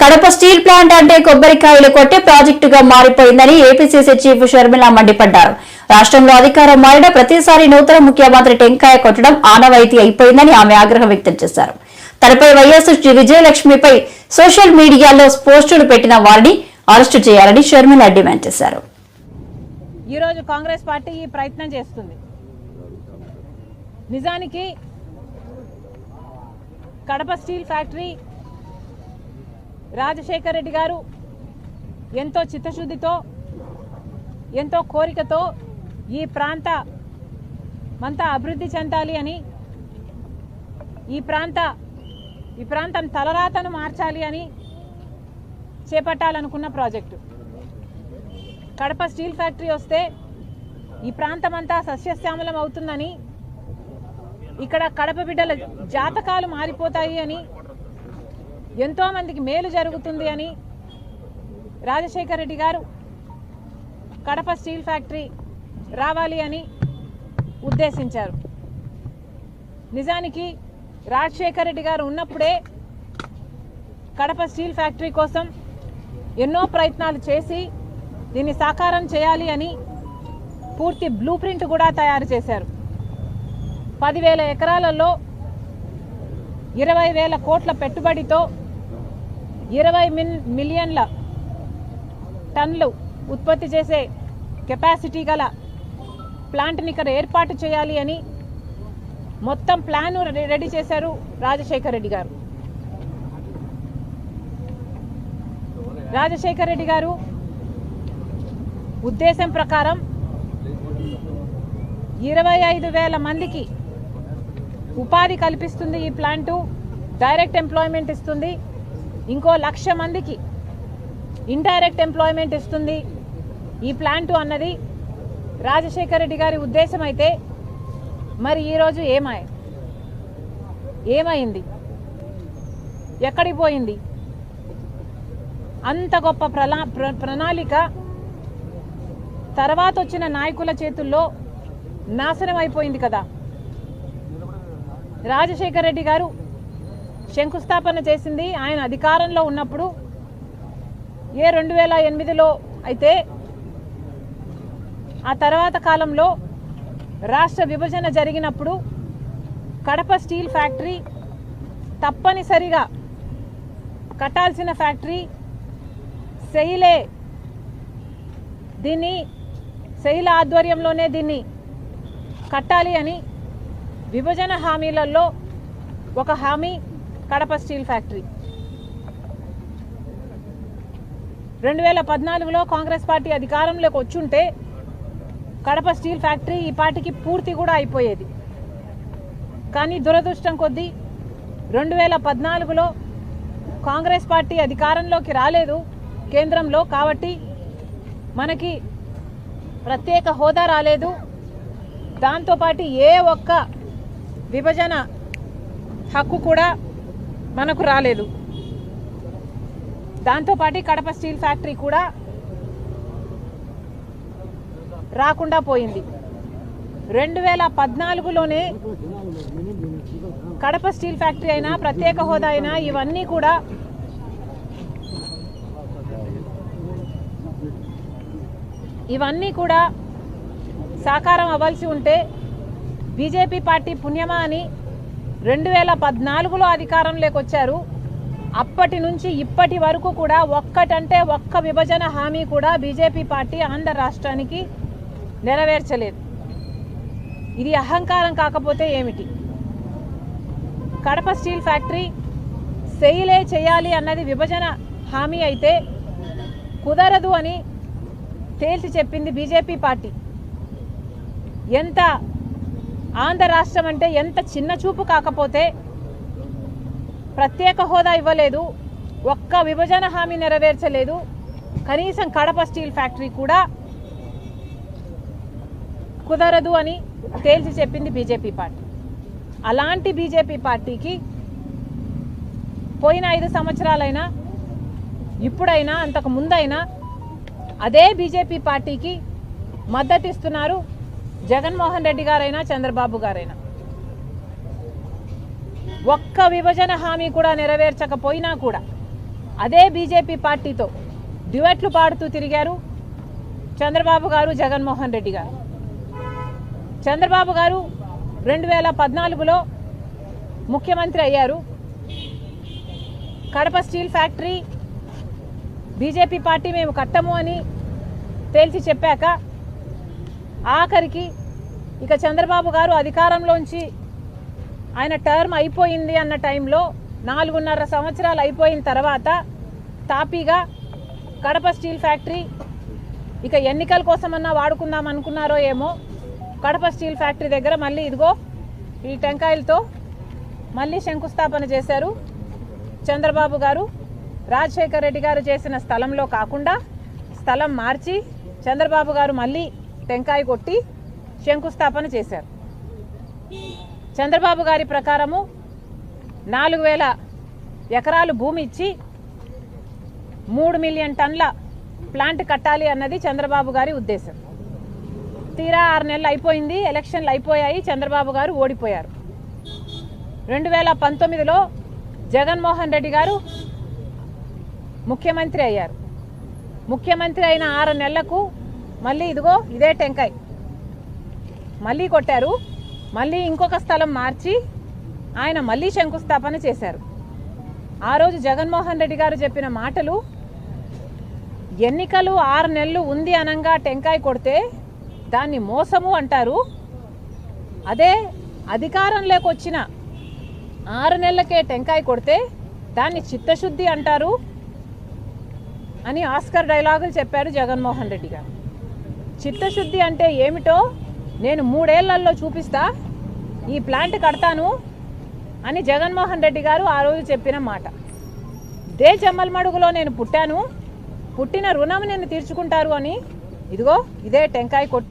Kadapa steel plant అంటే కొబ్బరికాయలు కొట్టే ప్రాజెక్టుగా మారిపోయిందని ఏపీసీసీ చీఫ్ షర్మిల మండిపడ్డారు. రాష్ట్రంలో అధికారం మారిన ప్రతిసారి నూతన ముఖ్యమంత్రి టెంకాయ కొట్టడం ఆనవాయితీ అయిపోయిందని ఆమె ఆగ్రహం వ్యక్తం చేశారు. తనపై వైఎస్ విజయలక్ష్మిపై సోషల్ మీడియాలో పోస్టులు పెట్టిన వారిని అరెస్టు చేయాలని షర్మిల డిమాండ్ చేశారు. ఈరోజు కాంగ్రెస్ పార్టీ ఈ ప్రయత్నం చేస్తుంది. నిజానికి కడప స్టీల్ ఫ్యాక్టరీ రాజశేఖర్ రెడ్డి గారు ఎంతో చిత్తశుద్ధితో ఎంతో కోరికతో ఈ ప్రాంత మంతా అభివృద్ధి చెందాలి అని ఈ ప్రాంత ఈ ప్రాంతం తలరాతను మార్చాలి అని చేపట్టాలనుకున్న ప్రాజెక్టు. కడప స్టీల్ ఫ్యాక్టరీ వస్తే ఈ ప్రాంతం అంతా సస్యశ్యామలం అవుతుందని ఇక్కడ కడప బిడ్డల జాతకాలు మారిపోతాయి అని ఎంతోమందికి మేలు జరుగుతుంది అని రాజశేఖర రెడ్డి గారు కడప స్టీల్ ఫ్యాక్టరీ రావాలి అని ఉద్దేశించారు. నిజానికి రాజశేఖర రెడ్డి గారు ఉన్నప్పుడే కడప స్టీల్ ఫ్యాక్టరీ కోసం ఎన్నో ప్రయత్నాలు చేసి దీన్ని సాకారం చేయాలి అని పూర్తి బ్లూ ప్రింట్ కూడా తయారు చేశారు. పదివేల ఎకరాలలో ఇరవై వేల కోట్ల పెట్టుబడితో ఇరవై మిల్ మిలియన్ల టన్లు ఉత్పత్తి చేసే కెపాసిటీ గల ప్లాంట్ని ఇక్కడ ఏర్పాటు చేయాలి అని మొత్తం ప్లాన్ రెడీ చేశారు రాజశేఖర్ రెడ్డి గారు. రాజశేఖర్ రెడ్డి గారు ఉద్దేశం ప్రకారం ఇరవై ఐదు వేల మందికి ఉపాధి కల్పిస్తుంది ఈ ప్లాంటు డైరెక్ట్ ఎంప్లాయ్మెంట్ ఇస్తుంది. ఇంకో లక్ష మందికి ఇండైరెక్ట్ ఎంప్లాయ్మెంట్ ఇస్తుంది. ఈ ప్లాంటు అన్నది రాజశేఖర రెడ్డి గారి ఉద్దేశం అయితే మరి ఈరోజు ఏమాయి ఏమైంది? ఎక్కడికి పోయింది? అంత గొప్ప ప్రలా ప్ర- ప్రణాళిక తర్వాత వచ్చిన నాయకుల చేతుల్లో నాశనం అయిపోయింది కదా. రాజశేఖర రెడ్డి గారు శంకుస్థాపన చేసింది. ఆయన అధికారంలో ఉన్నప్పుడు ఏ రెండు వేల ఎనిమిదిలో అయితే ఆ తర్వాత కాలంలో రాష్ట్ర విభజన జరిగినప్పుడు కడప స్టీల్ ఫ్యాక్టరీ తప్పనిసరిగా కట్టాల్సిన ఫ్యాక్టరీ సెయిలే దీన్ని శైల ఆధ్వర్యంలోనే దీన్ని కట్టాలి అని విభజన హామీలలో ఒక హామీ కడప స్టీల్ ఫ్యాక్టరీ. రెండు వేల పద్నాలుగులో కాంగ్రెస్ పార్టీ అధికారంలోకి వచ్చుంటే కడప స్టీల్ ఫ్యాక్టరీ ఈ పార్టీకి పూర్తి కూడా అయిపోయేది. కానీ దురదృష్టం కొద్దీ రెండు వేల పద్నాలుగులో కాంగ్రెస్ పార్టీ అధికారంలోకి రాలేదు కేంద్రంలో కాబట్టి మనకి ప్రత్యేక హోదా రాలేదు. దాంతోపాటు ఏ ఒక్క విభజన హక్కు కూడా మనకు రాలేదు. దాంతోపాటు కడప స్టీల్ ఫ్యాక్టరీ కూడా రాకుండా పోయింది. రెండు వేల పద్నాలుగులోనే కడప స్టీల్ ఫ్యాక్టరీ అయినా ప్రత్యేక హోదా అయినా ఇవన్నీ కూడా ఇవన్నీ కూడా సాకారం అవ్వాల్సి ఉంటే బీజేపీ పార్టీ పుణ్యమా అని రెండు వేల పద్నాలుగులో అధికారంలోకి వచ్చారు అప్పటి నుంచి ఇప్పటి వరకు కూడా ఒక్కటంటే ఒక్క విభజన హామీ కూడా బీజేపీ పార్టీ ఆంధ్ర రాష్ట్రానికి నెరవేర్చలేదు. ఇది అహంకారం కాకపోతే ఏమిటి? కడప స్టీల్ ఫ్యాక్టరీ సెయిలే చేయాలి అన్నది విభజన హామీ అయితే కుదరదు అని తేల్చి చెప్పింది బీజేపీ పార్టీ. ఎంత ఆంధ్ర రాష్ట్రం అంటే ఎంత చిన్న చూపు కాకపోతే ప్రత్యేక హోదా ఇవ్వలేదు ఒక్క విభజన హామీ నెరవేర్చలేదు కనీసం కడప స్టీల్ ఫ్యాక్టరీ కూడా కుదరదు అని తేల్చి చెప్పింది బీజేపీ పార్టీ. అలాంటి బీజేపీ పార్టీకి పోయిన ఐదు సంవత్సరాలైనా ఇప్పుడైనా అంతకు ముందైనా అదే బీజేపీ పార్టీకి మద్దతు ఇస్తున్నారు జగన్మోహన్ రెడ్డి గారైనా చంద్రబాబు గారైనా. ఒక్క విభజన హామీ కూడా నెరవేర్చకపోయినా కూడా అదే బీజేపీ పార్టీతో డ్యువెట్లు పాడుతూ తిరిగారు చంద్రబాబు గారు జగన్మోహన్ రెడ్డి గారు. చంద్రబాబు గారు రెండు వేల పద్నాలుగులో ముఖ్యమంత్రి అయ్యారు. Kadapa steel factory BJP party మేము కట్టము అని తేల్చి చెప్పాక ఆఖరికి ఇక చంద్రబాబు గారు అధికారంలోంచి ఆయన టర్మ్ అయిపోయింది అన్న టైంలో నాలుగున్నర సంవత్సరాలు అయిపోయిన తర్వాత తాపీగా కడప స్టీల్ ఫ్యాక్టరీ ఇక ఎన్నికల కోసమన్నా వాడుకుందాం అనుకున్నారో ఏమో కడప స్టీల్ ఫ్యాక్టరీ దగ్గర మళ్ళీ ఇదిగో ఈ టెంకాయలతో మళ్ళీ శంకుస్థాపన చేశారు చంద్రబాబు గారు. రాజశేఖర్ రెడ్డి గారు చేసిన స్థలంలో కాకుండా స్థలం మార్చి చంద్రబాబు గారు మళ్ళీ టెంకాయ కొట్టి శంకుస్థాపన చేశారు. చంద్రబాబు గారి ప్రకారము నాలుగు వేల ఎకరాలు భూమి ఇచ్చి మూడు మిలియన్ టన్ల ప్లాంట్ కట్టాలి అన్నది చంద్రబాబు గారి ఉద్దేశం. తీరా ఆరు నెలలు అయిపోయింది ఎలక్షన్లు అయిపోయాయి చంద్రబాబు గారు ఓడిపోయారు. రెండు వేల పంతొమ్మిదిలో జగన్మోహన్ రెడ్డి గారు ముఖ్యమంత్రి అయ్యారు. ముఖ్యమంత్రి అయిన ఆరు నెలలకు మళ్ళీ ఇదిగో ఇదే టెంకాయ్. మళ్ళీ కొట్టారు. మళ్ళీ ఇంకొక స్థలం మార్చి ఆయన మళ్ళీ శంకుస్థాపన చేశారు. ఆ రోజు జగన్మోహన్ రెడ్డి గారు చెప్పిన మాటలు ఎన్నికలు ఆరు నెలలు ఉంది అనంగా టెంకాయ కొడితే దాన్ని మోసము అంటారు. అదే అధికారంలోకి వచ్చిన ఆరు నెలలకే టెంకాయ కొడితే దాన్ని చిత్తశుద్ధి అంటారు అని ఆస్కర్ డైలాగులు చెప్పారు జగన్మోహన్ రెడ్డి గారు. చిత్తశుద్ధి అంటే ఏమిటో నేను మూడేళ్ళలో చూపిస్తా. ఈ ప్లాంట్ కడతాను అని జగన్మోహన్ రెడ్డి గారు ఆ రోజు చెప్పిన మాట. దే చెమ్మల్మడుగులో నేను పుట్టాను. పుట్టిన రుణం నేను తీర్చుకుంటారు అని. ఇదిగో ఇదే టెంకాయ కొట్టి